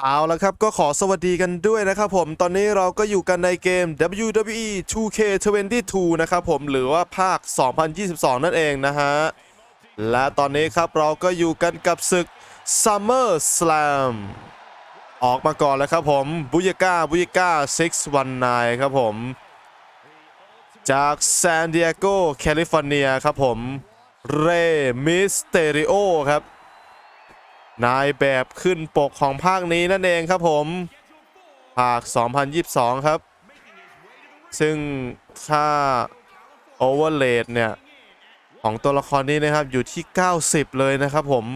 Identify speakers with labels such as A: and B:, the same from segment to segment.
A: เอาละครับก็ขอสวัสดีกันด้วยนะครับผมตอนนี้เราก็อยู่กันในเกม WWE 2K22 นะครับผมหรือว่าภาค 2022 นั่นเองนะฮะ และตอนนี้ครับเราก็อยู่กันกับศึก Summer Slam ออกมาก่อนแล้วครับผมบุยก้าบุยก้า619 ครับผม จากซานดิเอโกแคลิฟอร์เนียครับผม เรมิสเตริโอครับ นายแบบขึ้นปกของภาคนี้นั่นเองครับผมภาค 2022 ครับ ซึ่งค่าโอเวอร์เลดเนี่ย ของตัวละครนี้นะครับอยู่ที่ 90 เลยนะครับผม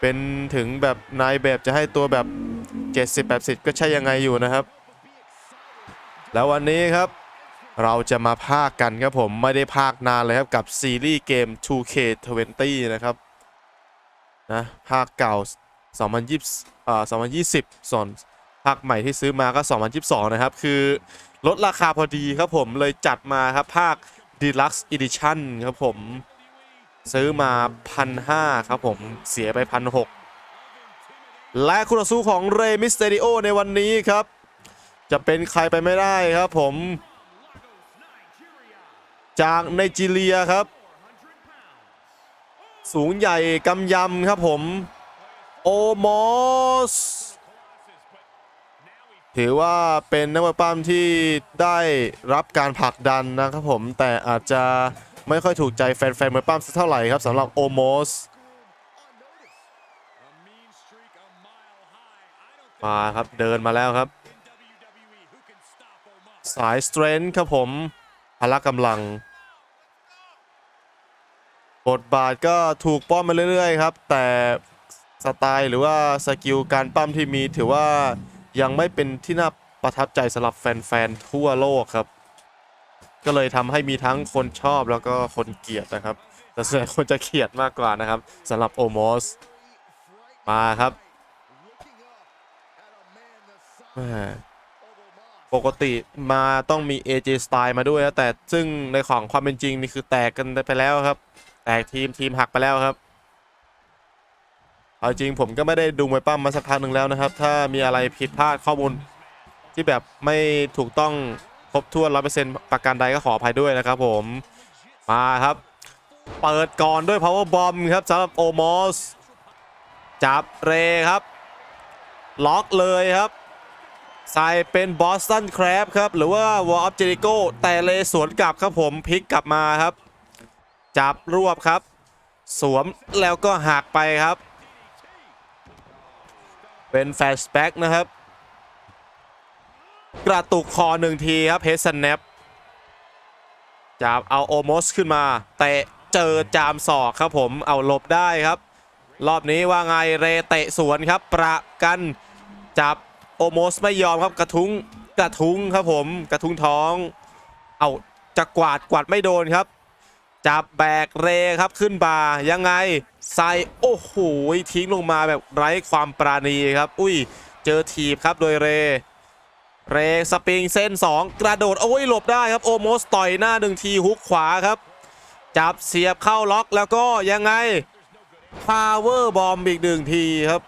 A: เป็นถึงแบบนายแบบจะให้ตัวแบบ 70-80 ก็ใช่ยังไงอยู่นะครับ แล้ววันนี้ครับเราจะมาภาคกันครับผมไม่ได้ภาคนานเลยครับกับซีรีส์เกม 2K20 นะครับ นะภาคเก่า 2020อ่า2020 ส่วนภาคใหม่ที่ซื้อมาก็ 2022 นะครับ คือลดราคาพอดีครับผมเลยจัดมาครับ ภาค Deluxe Edition ครับผม ซื้อมา 1,500 ครับผมเสียไป 1,600 และคู่ต่อสู้ของเรมิสเต r ริโอในวันนี้ครับ จะเป็นใครไปไม่ได้ครับผม จากไนจีเรียครับ สูงใหญ่กำยำครับผม โอมอส ถือว่าเป็นนักมวยปล้ำที่ได้รับการผลักดันนะครับผม แต่อาจจะไม่ค่อยถูกใจแฟนๆมวยปล้ำสักเท่าไหร่ครับสำหรับโอมอสมาครับเดินมาแล้วครับ สายสเตรนท์ครับผมพละกำลัง บทบาทก็ถูกป้อมมาเรื่อยๆครับ แต่สไตล์หรือว่าสกิลการปั้มที่มีถือว่ายังไม่เป็นที่น่าประทับใจสำหรับแฟนๆทั่วโลกครับ ก็เลยทำให้มีทั้งคนชอบแล้วก็คนเกลียดนะครับ แต่ส่วนใหญ่คนจะเกลียดมากกว่านะครับสำหรับโอมอสมาครับปกติมาต้องมี AJ Style มาด้วยนะแต่ซึ่งในของความเป็นจริงนี่คือแตกกันไปแล้วครับ แตกทีมทีมหักไปแล้วครับเอาจริงผมก็ไม่ได้ดูมวยปั้มมาสักพักหนึ่งแล้วนะครับ ถ้ามีอะไรผิดพลาดข้อมูลที่แบบไม่ถูกต้องครบถ้วนร้อยเปอร์เซ็นต์ประการใดก็ขออภัยด้วยนะครับผมมาครับ เปิดก่อนด้วย power bomb ครับสำหรับโอมอสจับเรครับ ล็อกเลยครับ ใส่เป็นบอสตันแครบครับ หรือว่า War of Jericho แต่เลสวนกลับครับผมพลิกกลับมาครับ จับรวบครับ สวมแล้วก็หักไปครับ เป็นแฟชแบ็กนะครับ กระตุกคอหนึ่งทีครับเฮสแนปจับเอาโอมสขึ้นมาเตะเจอจามศอกครับผมเอาหลบได้ครับ รอบนี้ว่าไงเรเตะสวนครับ ประกันจับโอมสไม่ยอมครับกระทุ้งกระทุ้งครับผมกระทุ้งท้อง เอาจะกวาดกวาดไม่โดนครับ จับแบกเรครับขึ้นบายังไงใส่โอ้โหทิ้งลงมาแบบไร้ความปราณีครับ อุ้ยเจอทีบครับโดยเร เรสปริงเส้น 2 กระโดดโอ้ยหลบได้ครับโอโมสต่อยหน้าหนึ่งทีฮุกขวาครับ จับเสียบเข้าล็อกแล้วก็ยังไงพาวเวอร์บอมอีกหนึ่งทีครับ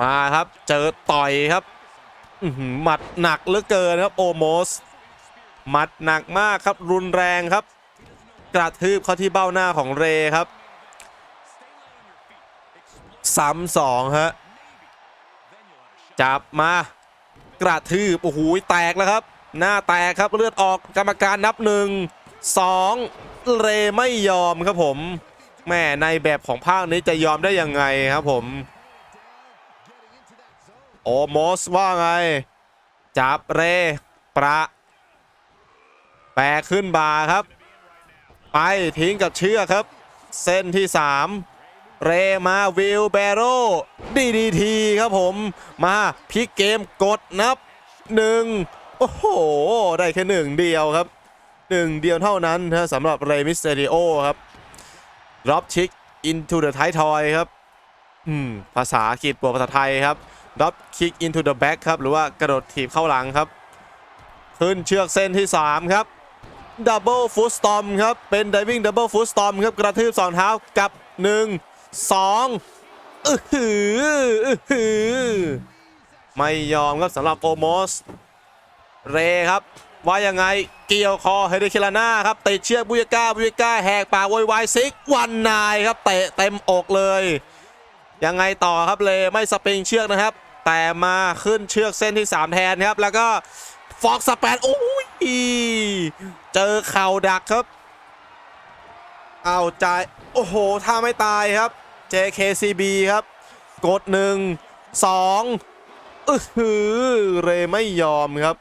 A: มาครับเจอต่อยครับหมัดหนักเหลือเกินครับโอโมส หมัดหนักมากครับรุนแรงครับ กระทืบเข้าที่เบ้าหน้าของเรครับซ้ำสองฮะจับมากระทืบโอ้โหแตกแล้วครับ หน้าแตกครับเลือดออกกรรมการนับหนึ่งสองเรไม่ยอมครับผมแม่ในแบบของภาคนี้จะยอมได้ยังไงครับผมโอโมสว่าไง จับเรประ แปรขึ้นบาครับ ไปทิ้งกับเชือกครับ เส้นที่ 3 เรมาวิลเบโรดีดีทีครับผมมาพลิกเกมกดนับ1โอ้โห ได้แค่หนึ่งเดียวครับหนึ่งเดียวเท่านั้นนะสำหรับเรมิสเตริโอครับรับชิก into the ท้ายทอยครับอืมภาษาอังกฤษบวกภาษาไทยครับรับคิก into the back ครับ หรือว่ากระโดดถีบเข้าหลังครับ ขึ้นเชือกเส้นที่ 3 ครับ ดับเบิลฟุตสตอมครับ เป็น diving double foot storm ครับ กระทืบสองเท้ากับ 1 2อื้อหืออื้อหือไม่ยอมครับสำหรับโอมอสเรครับ ว่ายังไงเกี่ยวคอเฮเดคิลาน่าครับเตะเชือกบุยก้าบุยก้าแหกปากโวยวายซิกวันนายครับเตะเต็มอกเลย ยังไงต่อครับเลไม่สปริงเชือกนะครับ แต่มาขึ้นเชือกเส้นที่ 3 แทนครับ แล้วก็ฟอกสแปนโอ้ เจอเข่าดักครับ เอาใจโอ้โห ถ้าไม่ตายครับ JKCB ครับ กดหนึ่งสองอือหือเรไม่ยอมครับ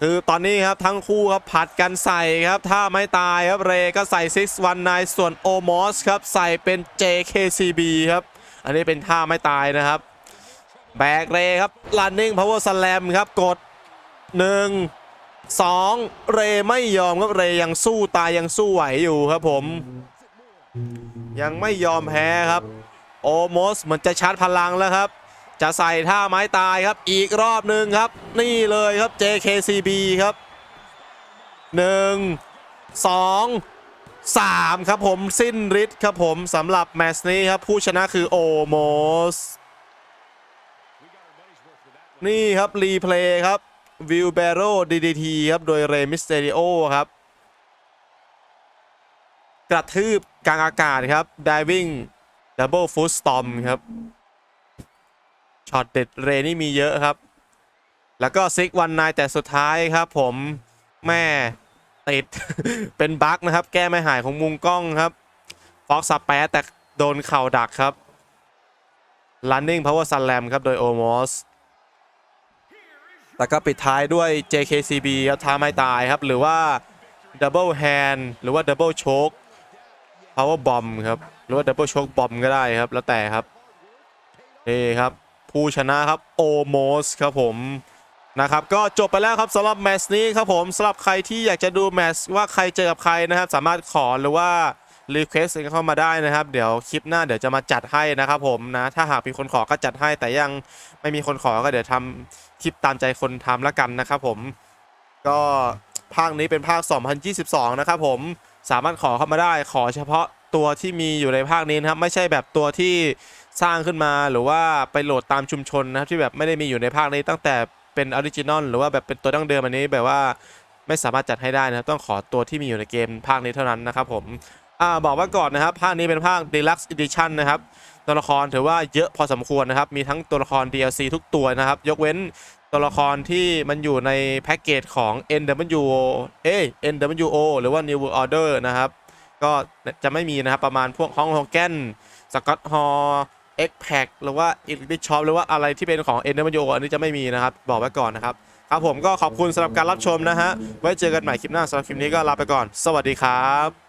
A: คือตอนนี้ครับทั้งคู่ครับผัดกันใส่ครับ ถ้าไม่ตายครับเรก็ใส่ 619 ส่วนโอมอสครับใส่เป็น JKCB ครับ อันนี้เป็นท่าไม่ตายนะครับ แบกเรครับ running power slam ครับกด 1 2เรไม่ยอมครับเรยังสู้ตายยังสู้ไหวอยู่ครับผม ยังไม่ยอมแพ้ครับ โอมอสเหมือนจะชาร์จพลังแล้วครับ จะใส่ท่าไม้ตายครับ อีกรอบหนึ่งครับ นี่เลยครับ JKCB ครับ1 2 3ครับผมสิ้นฤทธิ์ครับผมสำหรับแมตช์นี้ครับ ผู้ชนะคือโอมอสนี่ครับ รีเพลย์ครับ วิวเบโร DDT ครับ โดยเรมิสเตริโอครับ กระทืบกลางอากาศครับ diving double foot storm ครับช็อตเด็ดเรนี่มีเยอะครับ แล้วก็ซิกวันนายแต่สุดท้ายครับ ผมแม่ติด เป็นบั๊กนะครับ แก้ไม่หายของมุมกล้องครับฟ็อกซับแปะแต่โดนเข่าดักครับ running power slam ครับ โดยโอมอส แล้วก็ปิดท้ายด้วย JKCB ครับท้าไม่ตายครับ หรือว่า double hand หรือว่า double choke power bomb ครับ หรือว่า double choke bomb ก็ได้ครับ แล้วแต่ครับนี่ครับผู้ชนะครับโอโมสครับผมนะครับก็จบไปแล้วครับสำหรับแมตช์นี้ครับผมสำหรับใครที่อยากจะดูแมตช์ว่าใครเจอกับใครนะครับ สามารถขอหรือว่า รีเควสต์เข้ามาได้นะครับ เดี๋ยวคลิปหน้าเดี๋ยวจะมาจัดให้นะครับผมนะ ถ้าหากมีคนขอก็จัดให้ แต่ยังไม่มีคนขอก็เดี๋ยวทำคลิปตามใจคนทำละกันนะครับผม ก็ภาคนี้เป็นภาค 2022 นะครับผมสามารถขอเข้ามาได้ขอเฉพาะตัวที่มีอยู่ในภาคนี้นะครับ ไม่ใช่แบบตัวที่สร้างขึ้นมาหรือว่าไปโหลดตามชุมชนนะครับที่แบบไม่ได้มีอยู่ในภาคนี้ตั้งแต่เป็นออริจินอลหรือว่าแบบเป็นตัวดั้งเดิมอันนี้แบบว่าไม่สามารถจัดให้ได้นะครับต้องขอตัวที่มีอยู่ในเกมภาคนี้เท่านั้นนะครับผม อ่าบอกไว่าก่อนนะครับภาคนี้เป็นภาค Deluxe Edition นะครับตัวละครถือว่าเยอะพอสมควรนะครับ มีทั้งตัวละคร DLC ทุกตัวนะครับ ยกเว้นตัวละครที่มันอยู่ในแพ็กเกจของ NWO เอ้ NWO หรือว่า New World Order นะครับ ก็จะไม่มีนะครับ ประมาณพวกฮองฮองแกนสกอตฮอ X Pack หรือว่า Elite Shop หรือว่าอะไรที่เป็นของ NWO อันนี้จะไม่มีนะครับ บอกไว้ก่อนนะครับ ครับผมก็ขอบคุณสำหรับการรับชมนะฮะ ไว้เจอกันใหม่คลิปหน้าสำหรับคลิปนี้ก็ลาไปก่อน สวัสดีครับ